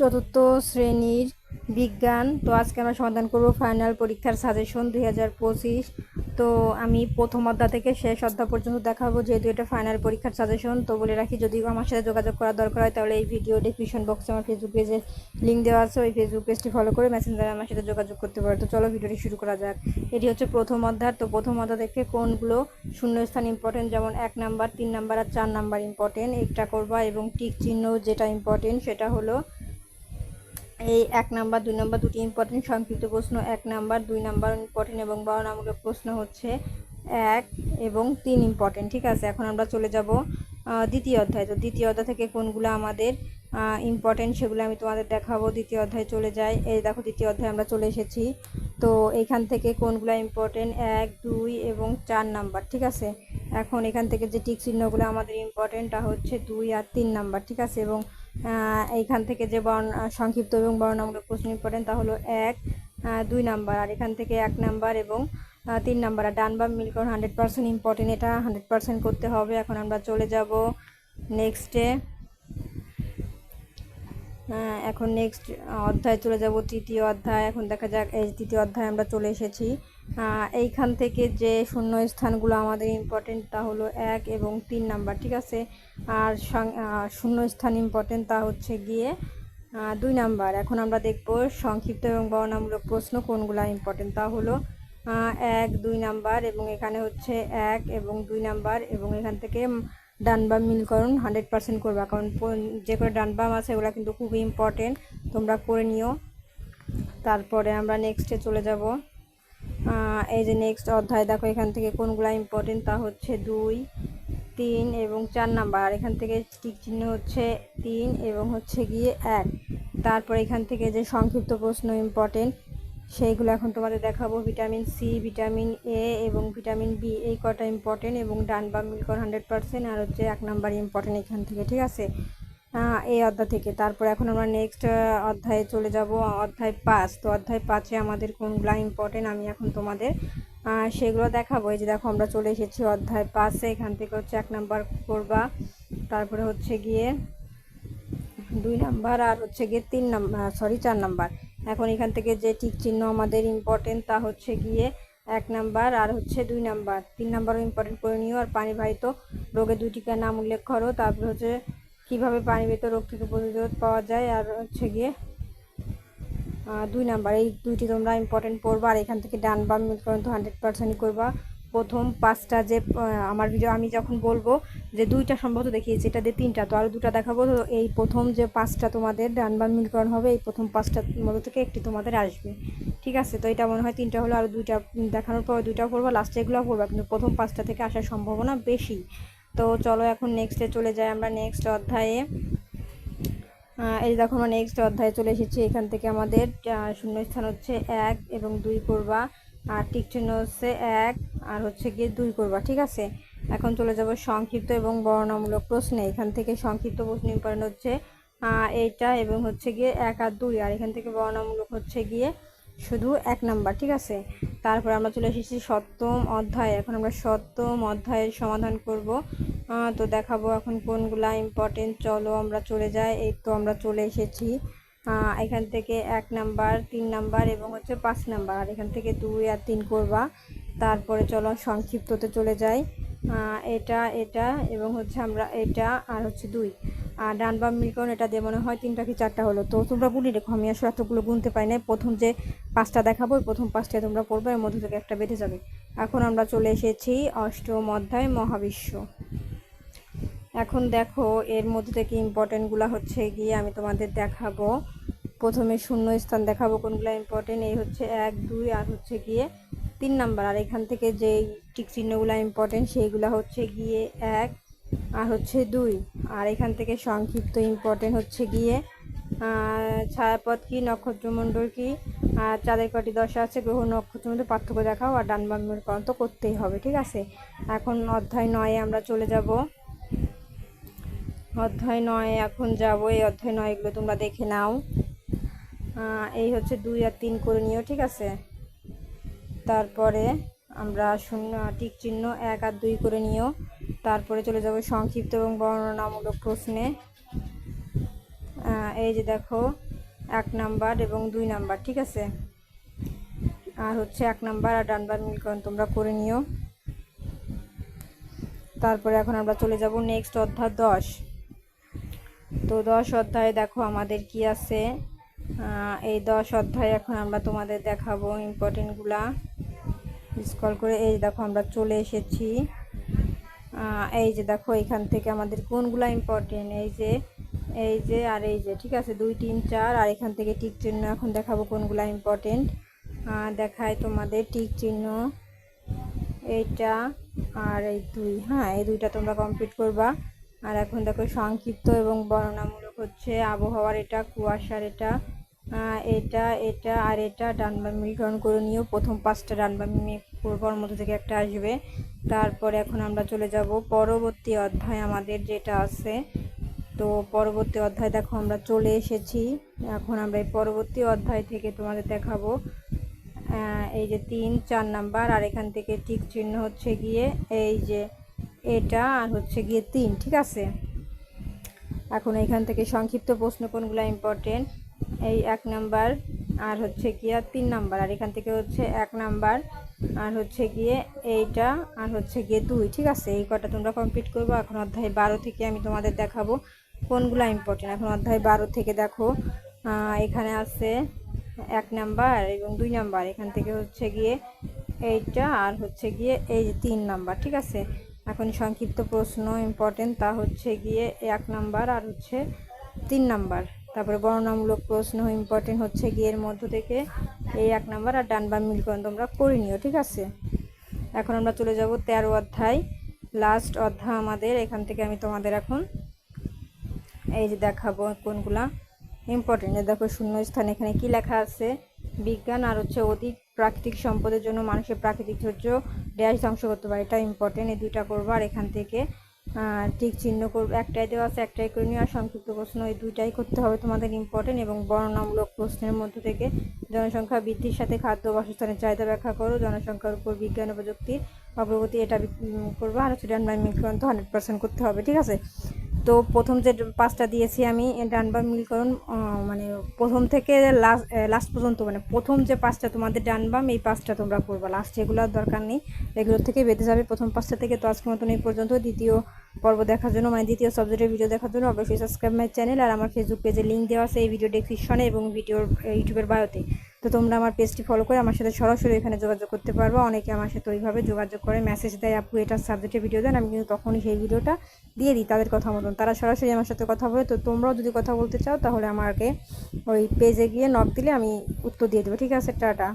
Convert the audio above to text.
চতুর্থ শ্রেণির বিজ্ঞান। তো আজকে আমরা সমাধান করব ফাইনাল পরীক্ষার সাজেশন দুই হাজার পঁচিশ। তো আমি প্রথম অধ্যায় থেকে শেষ অধ্যায় পর্যন্ত দেখাবো, যেহেতু এটা ফাইনাল পরীক্ষার সাজেশন। তো বলে রাখি, যদি আমার সাথে যোগাযোগ করার দরকার হয়, তাহলে এই ভিডিও ডিসক্রিপশন বক্সে আমার ফেসবুক পেজে লিঙ্ক দেওয়া আছে। ওই ফেসবুক পেজটি ফলো করে মেসেঞ্জারে আমার সাথে যোগাযোগ করতে পারো। তো চলো ভিডিওটি শুরু করা যাক। এটি হচ্ছে প্রথম অধ্যায়। তো প্রথম অধ্যায় থেকে কোনগুলো শূন্যস্থান ইম্পর্টেন্ট যেমন এক নাম্বার, তিন নাম্বার আর চার নাম্বার ইম্পর্টেন্ট একটা করবা এবং টিক চিহ্ন যেটা ইম্পর্টেন্ট সেটা হলো এই এক নাম্বার, দুই নাম্বার দুটি ইম্পর্টেন্ট সংক্ষিপ্ত প্রশ্ন। এক নাম্বার, দুই নাম্বার ইম্পর্টেন্ট এবং বর্ণনামূলক প্রশ্ন হচ্ছে এক এবং তিন ইম্পর্টেন্ট ঠিক আছে? এখন আমরা চলে যাব দ্বিতীয় অধ্যায়। তো দ্বিতীয় অধ্যায় থেকে কোনগুলো আমাদের ইম্পর্টেন্ট সেগুলো আমি তোমাদের দেখাবো। দ্বিতীয় অধ্যায় চলে যাই। এই দেখো, দ্বিতীয় অধ্যায় আমরা চলে এসেছি। তো এখান থেকে কোনগুলো ইম্পর্টেন্ট এক, দুই এবং চার নাম্বার, ঠিক আছে? এখন এখান থেকে যে টিক চিহ্নগুলো আমাদের ইম্পর্টেন্ট তা হচ্ছে দুই আর তিন নাম্বার, ঠিক আছে? এবং এইখান থেকে যে বর্ণ সংক্ষিপ্ত এবং বর্ণনামূলক প্রশ্ন ইম্পর্টেন্ট তা হলো এক দুই নাম্বার, আর এখান থেকে এক নাম্বার এবং তিন নাম্বার। আর ডান বা মিলকর হান্ড্রেড পার্সেন্ট ইম্পর্টেন্ট এটা হান্ড্রেড পার্সেন্ট করতে হবে। এখন আমরা চলে যাব নেক্সটে এখন নেক্সট অধ্যায় চলে যাব, তৃতীয় অধ্যায়। এখন দেখা যাক, এই তৃতীয় অধ্যায় আমরা চলে এসেছি। এইখান থেকে যে শূন্য স্থানগুলো আমাদের ইম্পর্টেন্ট তা হলো এক এবং তিন নাম্বার, ঠিক আছে? আর শূন্য স্থান ইম্পর্টেন্ট তা হচ্ছে গিয়ে দুই নাম্বার। এখন আমরা দেখব সংক্ষিপ্ত এবং বর্ণনামূলক প্রশ্ন কোনগুলো ইম্পর্টেন্ট তা হলো। এক, দুই নাম্বার এবং এখানে হচ্ছে এক এবং দুই নাম্বার এবং এখান থেকে ডান বাম মিলকরণ হান্ড্রেড পার্সেন্ট করবা। কারণ যে করে ডান বাম আছে এগুলো কিন্তু খুবই ইম্পর্টেন্ট তোমরা করে নিও। তারপরে আমরা নেক্সটে চলে যাব। এই যে নেক্সট অধ্যায়, দেখো এখান থেকে কোনগুলা ইম্পর্টেন্ট তা হচ্ছে দুই, তিন এবং চার নাম্বার। আর এখান থেকে টিক চিহ্ন হচ্ছে তিন এবং হচ্ছে গিয়ে এক। তারপর এখান থেকে যে সংক্ষিপ্ত প্রশ্ন ইম্পর্টেন্ট সেইগুলো এখন তোমাদের দেখাবো। ভিটামিন সি ভিটামিন এ এবং ভিটামিন বি এই কটা ইম্পর্টেন্ট এবং ডান বা মিলকর হান্ড্রেড পার্সেন্ট আর হচ্ছে এক নাম্বার ইম্পর্টেন্ট এখান থেকে, ঠিক আছে? এই অধ্যায় থেকে। তারপর এখন আমরা নেক্সট অধ্যায়ে চলে যাব, অধ্যায় পাঁচ। তো অধ্যায় পাঁচে আমাদের কোনগুলো ইম্পর্টেন্ট আমি এখন তোমাদের সেগুলো দেখাবো। এই যে দেখো, আমরা চলে এসেছি অধ্যায় পাঁচে। এখান থেকে হচ্ছে এক নাম্বার করবা। তারপরে হচ্ছে গিয়ে দুই নাম্বার আর হচ্ছে গিয়ে তিন নাম্বার সরি চার নাম্বার। এখন এখান থেকে যে টিক চিহ্ন আমাদের ইম্পর্টেন্ট তা হচ্ছে গিয়ে এক নাম্বার আর হচ্ছে দুই নাম্বার। তিন নাম্বারও ইম্পর্টেন্ট করে নিও আর পানিবাহিত রোগের দুইটিকার নাম উল্লেখ করো। তারপর হচ্ছে কীভাবে পানিবাহিত রোগ থেকে প্রতিরোধ পাওয়া যায়, আর হচ্ছে গিয়ে দুই নাম্বার, এই দুইটি তোমরা ইম্পর্টেন্ট পড়বা, আর এখান থেকে ডান বাম মিলকরণ তো হান্ড্রেড পার্সেন্ট করবা। প্রথম পাঁচটা যে আমার ভিডিও আমি যখন বলব যে দুইটা সম্ভবত দেখিয়েছি, এটা দিয়ে তিনটা, তো আরও দুটা দেখাবো। তো এই প্রথম যে পাঁচটা তোমাদের ডান বাম মিলকরণ হবে, এই প্রথম পাঁচটার মধ্যে থেকে একটি তোমাদের আসবে। ঠিক আছে? তো এটা মনে হয় তিনটা হলো, আর দুইটা দেখানোর পর দুইটা পড়বা লাস্টে এগুলো পড়বা, কিন্তু প্রথম পাঁচটা থেকে আসার সম্ভাবনা বেশি। তো চলো এখন নেক্সটে চলে যাই আমরা নেক্সট অধ্যায়ে। এই দেখো আমরা নেক্সট অধ্যায়ে চলে এসেছি। এখান থেকে আমাদের শূন্যস্থান হচ্ছে এক এবং দুই করবা আর টিক চিহ্ন হচ্ছে এক, আর হচ্ছে গিয়ে দুই করবা ঠিক আছে? এখন চলে যাব সংক্ষিপ্ত এবং বর্ণনামূলক প্রশ্নে। এখান থেকে সংক্ষিপ্ত প্রশ্ন ইম্পর্টেন্ট হচ্ছে এইটা এবং হচ্ছে গিয়ে এক আর দুই, আর এখান থেকে বর্ণনামূলক হচ্ছে গিয়ে শুধু এক নাম্বার, ঠিক আছে? তারপর আমরা চলে এসেছি সপ্তম অধ্যায়। এখন আমরা সপ্তম অধ্যায়ের সমাধান করব। তো দেখাবো এখন কোনগুলা ইম্পর্টেন্ট চলো আমরা চলে যাই। এই তো আমরা চলে এসেছি। এখান থেকে এক নাম্বার, তিন নাম্বার এবং হচ্ছে পাঁচ নাম্বার। আর এখান থেকে দুই আর তিন করবা। তারপরে চলো সংক্ষিপ্ততে চলে যাই। এটা এটা এবং হচ্ছে আমরা এটা আর হচ্ছে দুই। আর ডান বাম মিলকরণ এটা দিয়ে মনে হয় তিনটা কি চারটা হলো। তো তোমরা গুলি রেখো আমি আসলে এতগুলো গুনতে পাই না প্রথম যে পাঁচটা দেখাবো প্রথম পাঁচটা তোমরা পড়বে, এর মধ্যে থেকে একটা বেঁধে যাবে। এখন আমরা চলে এসেছি অষ্টম অধ্যায় মহাবিশ্ব। এখন দেখো, এর মধ্যে থেকে ইম্পর্টেন্টগুলো হচ্ছে গিয়ে আমি তোমাদের দেখাবো। প্রথমে শূন্য স্থান দেখাবো, কোনগুলো ইম্পর্টেন্ট এই হচ্ছে এক, দুই, আর হচ্ছে গিয়ে তিন নাম্বার। আর এখান থেকে যেই টিক চিহ্নগুলো ইম্পর্টেন্ট সেইগুলো হচ্ছে গিয়ে এক আর হচ্ছে দুই। আর এখান থেকে সংক্ষিপ্ত ইম্পর্টেন্ট হচ্ছে গিয়ে ছায়াপথ কি, নক্ষত্রমণ্ডল কি, আর চাঁদের কটি দশা আছে, গ্রহ নক্ষত্রের মধ্যে পার্থক্য দেখাও, আর ডান বামের করণ তো করতেই হবে, ঠিক আছে? এখন অধ্যায় নয়ে আমরা চলে যাব। অধ্যায় নয় এখন যাব, এই অধ্যায় নয় এগুলো তোমরা দেখে নাও। এই হচ্ছে দুই আর তিন করে নিও, ঠিক আছে? তারপরে আমরা শূন্য, টিক চিহ্ন এক আর দুই করে নিও। তারপরে চলে যাব সংক্ষিপ্ত এবং বর্ণনামূলক প্রশ্নে। এই যে দেখো, এক নাম্বার এবং দুই নাম্বার, ঠিক আছে? আর হচ্ছে এক নাম্বার, আর ডানবার মিলকরণ তোমরা করে নিও। তারপরে এখন আমরা চলে যাব নেক্সট অধ্যায় দশ। তো দশ অধ্যায়ে দেখো আমাদের কি আছে? এই দশ অধ্যায়ে এখন আমরা তোমাদের দেখাবো ইম্পর্টেন্টগুলা স্কল করে এই দেখো আমরা চলে এসেছি। এই যে দেখো, এখান থেকে আমাদের কোনগুলো ইম্পর্টেন্ট এই যে এই যে আর এই যে, ঠিক আছে? দুই, তিন, চার, আর এখান থেকে টিক চিহ্ন, এখন দেখাবো কোনগুলো ইম্পর্টেন্ট দেখায় তোমাদের টিক চিহ্ন। এইটা আর এই দুই হ্যাঁ? এই দুইটা তোমরা কমপ্লিট করবা। আর এখন দেখো, সংক্ষিপ্ত এবং বর্ণনামূলক হচ্ছে আবহাওয়ার এটা, কুয়াশার এটা এটা এটা, আর এটা, ডান মিলকরণ করে নিও প্রথম পাঁচটা ডান পূর্বর মধ্যে থেকে একটা আসবে। তারপরে এখন আমরা চলে যাব পরবর্তী অধ্যায় আমাদের যেটা আছে। তো পরবর্তী অধ্যায় দেখো, আমরা চলে এসেছি। এখন আমরা এই পরবর্তী অধ্যায় থেকে তোমাদের দেখাবো। এই যে তিন, চার নাম্বার, আর এখান থেকে টিক চিহ্ন হচ্ছে গিয়ে এই যে এটা আর হচ্ছে গিয়ে তিন, ঠিক আছে? এখন এখান থেকে সংক্ষিপ্ত প্রশ্ন কোনগুলো ইম্পর্টেন্ট এই এক নাম্বার আর হচ্ছে গিয়ে তিন নাম্বার, আর এখান থেকে হচ্ছে এক নাম্বার, আর হচ্ছে গিয়ে এইটা, আর হচ্ছে গিয়ে দুই, ঠিক আছে? এই কটা তোমরা কমপ্লিট করব। এখন অধ্যায় বারো থেকে আমি তোমাদের দেখাবো কোনগুলো ইম্পর্টেন্ট এখন অধ্যায় বারো থেকে দেখো এখানে আছে এক নাম্বার এবং দুই নাম্বার। এখান থেকে হচ্ছে গিয়ে এইটা, আর হচ্ছে গিয়ে এই যে তিন নাম্বার, ঠিক আছে? এখন সংক্ষিপ্ত প্রশ্ন ইম্পর্টেন্ট তা হচ্ছে গিয়ে এক নাম্বার আর হচ্ছে তিন নাম্বার। তারপরে বর্ণনামূলক প্রশ্ন ইম্পর্টেন্ট হচ্ছে গিয়ে মধ্য থেকে এই এক নাম্বার আর ডান বাম মিলকরণ তোমরা করে নিও, ঠিক আছে? এখন আমরা চলে যাব তেরো অধ্যায় লাস্ট অধ্যায় আমাদের। এখান থেকে আমি তোমাদের এখন এই যে দেখাবো কোনগুলা ইম্পর্টেন্ট দেখো শূন্য স্থান, এখানে কি লেখা আছে? বিজ্ঞান আর হচ্ছে অধিক প্রাকৃতিক সম্পদের জন্য মানুষের প্রাকৃতিক ধৈর্য ড্যাশ ধ্বংস করতে পারে। এটা ইম্পর্টেন্ট এই দুইটা করব আর এখান থেকে টিক চিহ্ন করব, একটাই দেওয়া আছে, একটাই করে নিও। আর সংক্ষিপ্ত প্রশ্ন এই দুইটাই করতে হবে তোমাদের ইম্পর্টেন্ট এবং বর্ণনামূলক প্রশ্নের মধ্যে থেকে। জনসংখ্যা বৃদ্ধির সাথে খাদ্য বাসস্থানের চাহিদা ব্যাখ্যা করো। জনসংখ্যার উপর বিজ্ঞান ও প্রযুক্তির অগ্রগতি, এটা করব। আর ডান মিলকরণ তো হান্ড্রেড পার্সেন্ট করতে হবে, ঠিক আছে? তো প্রথম যে পাঁচটা দিয়েছি আমি ডান বাম মিলকরণ মানে প্রথম থেকে লাস্ট লাস্ট পর্যন্ত মানে প্রথম যে পাঁচটা তোমাদের ডান বাম, এই পাঁচটা তোমরা করবা। লাস্ট এগুলোর দরকার নেই, এগুলোর থেকে বেঁধে যাবে প্রথম পাঁচটা থেকে। তো আজকের মতন এই পর্যন্ত। দ্বিতীয় পর্ব দেখার জন্য মানে দ্বিতীয় সাবজেক্টের ভিডিও দেখার জন্য অবশ্যই সাবস্ক্রাইব মাই চ্যানেল আর আমার ফেসবুক পেজে লিঙ্ক দেওয়া আছে এই ভিডিও ডেসক্রিপশনে এবং ভিডিওর ইউটিউবের বায়োতে তো তোমরা আমার পেজটি ফলো করে আমার সাথে সরাসরি এখানে যোগাযোগ করতে পারবে। অনেকে আমার সাথে ওইভাবে যোগাযোগ করে মেসেজ দেয়, আপু, এটা সাবজেক্টের ভিডিও দেন, আমি কিন্তু তখনই সেই ভিডিওটা দিয়ে দিই তাদের কথা মতন। তারা সরাসরি আমার সাথে কথা বলে, তো তোমরাও যদি কথা বলতে চাও তাহলে আমাকে ওই পেজে গিয়ে নক দিলে আমি উত্তর দিয়ে দেবো। ঠিক আছে, টাটা।